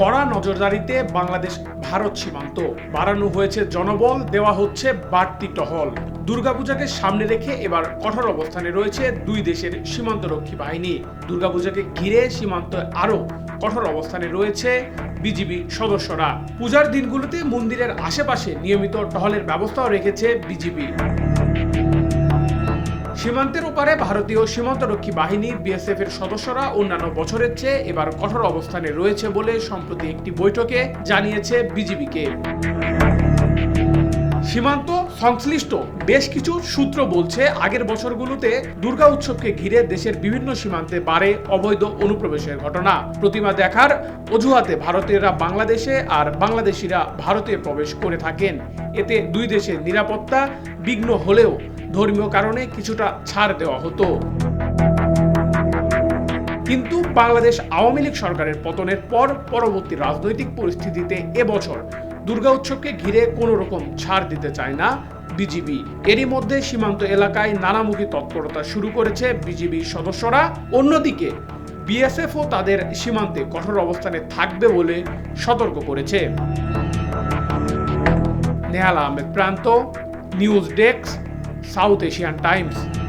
কড়া নজরদারিতে বাংলাদেশ ভারত সীমান্ত। বাড়ানো হয়েছে জনবল, দেওয়া হচ্ছে বাড়তি টহল। দুর্গাপূজাকে সামনে রেখে এবার কঠোর অবস্থানে রয়েছে দুই দেশের সীমান্তরক্ষী বাহিনী। দুর্গাপূজাকে ঘিরে সীমান্ত আরও কঠোর অবস্থানে রয়েছে বিজিবি সদস্যরা। পূজার দিনগুলোতে মন্দিরের আশেপাশে নিয়মিত টহলের ব্যবস্থাও রেখেছে বিজিবি। সীমান্তের ওপারে ভারতীয় সীমান্তরক্ষী বাহিনী বিএসএফ এর সদস্যরা অন্যান্য বছরের চেয়ে এবার কঠোর অবস্থানে রয়েছে বলে সম্প্রতি একটি বৈঠকে জানিয়েছে বিজিবিকে। সীমান্ত সংশ্লিষ্ট বেশ কিছু সূত্র বলছে আগের বছরগুলোতে দুর্গা উৎসবকে ঘিরে দেশের বিভিন্ন সীমান্তে বাড়ে অবৈধ অনুপ্রবেশের ঘটনা। প্রতিমা দেখার অজুহাতে ভারতীয়রা বাংলাদেশে আর বাংলাদেশিরা ভারতে প্রবেশ করে থাকেন। এতে দুই দেশের নিরাপত্তা বিঘ্ন হলেও ধর্মীয় কারণে কিছুটা ছাড় দেওয়া হতো। কিন্তু বাংলাদেশ আওয়ামী লীগ সরকারের পতনের পর পরবর্তী রাজনৈতিক পরিস্থিতিতে এবছর দুর্গা উৎসবকে ঘিরে কোনো রকম ছাড় দিতে চায় না বিজিবি। এরই মধ্যে সীমান্ত এলাকায় নানামুখী তৎপরতা শুরু করেছে বিজিবি সদস্যরা। অন্যদিকে বিএসএফও তাদের সীমান্তে কঠোর অবস্থানে থাকবে বলে সতর্ক করেছে। Nehal Ahmed Pranto, news desk South Asian Times.